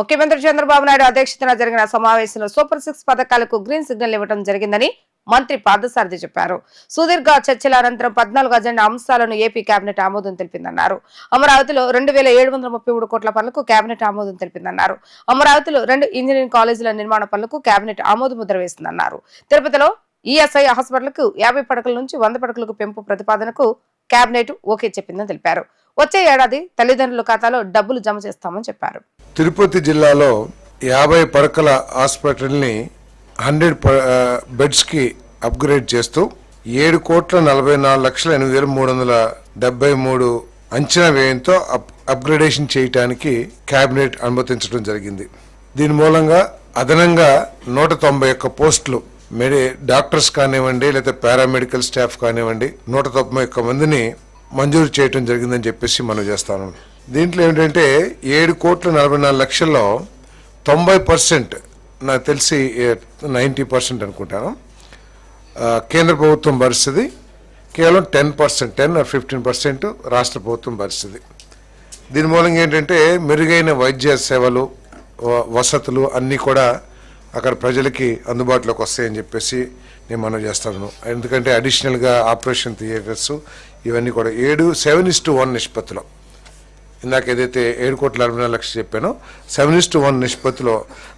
ముఖ్యమంత్రి చంద్రబాబు నాయుడు అధ్యక్షతన జరిగిన సమావేశంలో సూపర్ సిక్స్ పథకాలకు గ్రీన్ సిగ్నల్ ఇవ్వడం జరిగిందని మంత్రి పార్థసారథి చెప్పారు. సుదీర్ఘ చర్చల అనంతరం పద్నాలుగు అజెండా అంశాలను ఏపీ కేబినెట్ ఆమోదం తెలిపిందన్నారు. అమరావతిలో రెండు వేల ఏడు వందల ముప్పై మూడు కోట్ల పనులకు కేబినెట్ ఆమోదం తెలిపిందన్నారు. అమరావతిలో రెండు ఇంజనీరింగ్ కాలేజీల నిర్మాణ పనులకు కేబినెట్ ఆమోద ముద్ర వేసిందన్నారు. తిరుపతిలో ఈఎస్ఐ హాస్పిటల్కు యాభై పడకల నుంచి వంద పడకలకు పెంపు ప్రతిపాదనకు కేబినెట్ ఓకే చెప్పిందని తెలిపారు. వచ్చే ఏడాది తల్లిదండ్రుల ఖాతాలో డబ్బులు జమ చేస్తామని చెప్పారు. తిరుపతి జిల్లాలో యాభై పడకల హాస్పిటల్ని హండ్రెడ్ బెడ్స్కి అప్గ్రేడ్ చేస్తూ ఏడు కోట్ల నలభై నాలుగు లక్షల ఎనిమిది వేల మూడు వందల డెబ్బై మూడు అంచనా వ్యయంతో అప్ అప్గ్రేడేషన్ చేయటానికి కేబినెట్ అనుమతించడం జరిగింది. దీని మూలంగా అదనంగా నూట తొంభై ఒక్క పోస్టులు మెడి డాక్టర్స్ కానివ్వండి లేదా పారామెడికల్ స్టాఫ్ కానివ్వండి నూట తొంభై ఒక్క మందిని మంజూరు చేయటం జరిగిందని చెప్పేసి మనం చేస్తాను దీంట్లో ఏంటంటే ఏడు కోట్ల నలభై నాలుగు లక్షల్లో తొంభై పర్సెంట్ నాకు తెలిసి నైంటీ పర్సెంట్ అనుకుంటాను. కేంద్ర ప్రభుత్వం భరిస్తుంది. కేవలం ten percent ten or fifteen percent రాష్ట్ర ప్రభుత్వం భరిస్తుంది. దీని మూలంగా ఏంటంటే మెరుగైన వైద్య సేవలు వసతులు అన్నీ కూడా అక్కడ ప్రజలకి అందుబాటులోకి వస్తాయని చెప్పేసి నేను మనం చేస్తాను. ఎందుకంటే అడిషనల్గా ఆపరేషన్ థియేటర్స్ ఇవన్నీ కూడా ఏడు సెవెన్ ఇస్ టు వన్ నిష్పత్తిలో. ఇందాక ఏదైతే ఏడు కోట్ల అరవై నాలుగు లక్షలు చెప్పానో సెవెన్ ఇస్ట్ వన్ నిష్పత్తిలో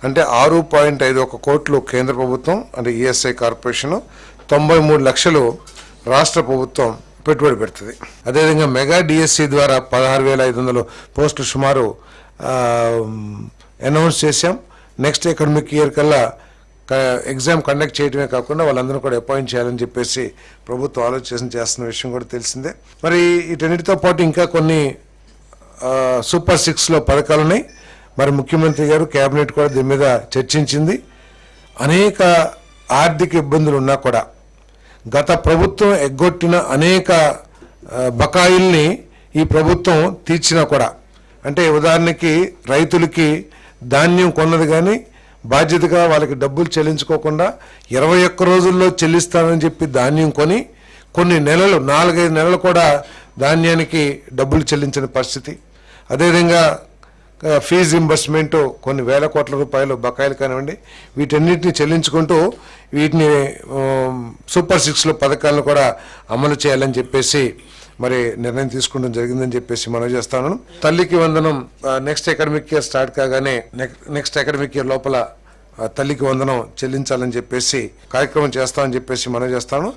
అంటే ఆరు పాయింట్ ఐదు ఒక కోట్లు కేంద్ర ప్రభుత్వం అంటే ఈఎస్ఐ కార్పొరేషను తొంభై మూడు లక్షలు రాష్ట్ర ప్రభుత్వం పెట్టుబడి పెడుతుంది. అదేవిధంగా మెగా డిఎస్సి ద్వారా పదహారు వేల ఐదు వందలు పోస్టులు సుమారు అనౌన్స్ చేశాం. నెక్స్ట్ ఎకనమిక్ ఇయర్ కల్లా ఎగ్జామ్ కండక్ట్ చేయడమే కాకుండా వాళ్ళందరూ కూడా అపాయింట్ చేయాలని చెప్పేసి ప్రభుత్వం ఆలోచన చేస్తున్న విషయం కూడా తెలిసిందే. మరి వీటన్నిటితో పాటు ఇంకా కొన్ని సూపర్ సిక్స్లో పథకాలు ఉన్నాయి మరి ముఖ్యమంత్రి గారు కేబినెట్ కూడా దీని మీద చర్చించింది. అనేక ఆర్థిక ఇబ్బందులు ఉన్నా కూడా గత ప్రభుత్వం ఎగ్గొట్టిన అనేక బకాయిల్ని ఈ ప్రభుత్వం తీర్చినా కూడా అంటే ఉదాహరణకి రైతులకి ధాన్యం కొన్నది కానీ బాధ్యతగా వాళ్ళకి డబ్బులు చెల్లించుకోకుండా ఇరవై ఒక్క రోజుల్లో చెల్లిస్తానని చెప్పి ధాన్యం కొని కొన్ని నెలలు నాలుగైదు నెలలు కూడా ధాన్యానికి డబ్బులు చెల్లించిన పరిస్థితి. అదేవిధంగా ఫీజ్ ఫీజు కొన్ని వేల కోట్ల రూపాయలు బకాయిలు కానివ్వండి వీటన్నిటిని చెల్లించుకుంటూ వీటిని సూపర్ సిక్స్లో పథకాలను కూడా అమలు చేయాలని చెప్పేసి మరి నిర్ణయం తీసుకోవడం జరిగిందని చెప్పేసి మనం చేస్తాను. తల్లికి వందనం నెక్స్ట్ అకాడమిక్ ఇయర్ స్టార్ట్ కాగానే నెక్స్ట్ అకాడమిక్ ఇయర్ లోపల తల్లికి వందనం చెల్లించాలని చెప్పేసి కార్యక్రమం చేస్తామని చెప్పేసి మనం చేస్తాను.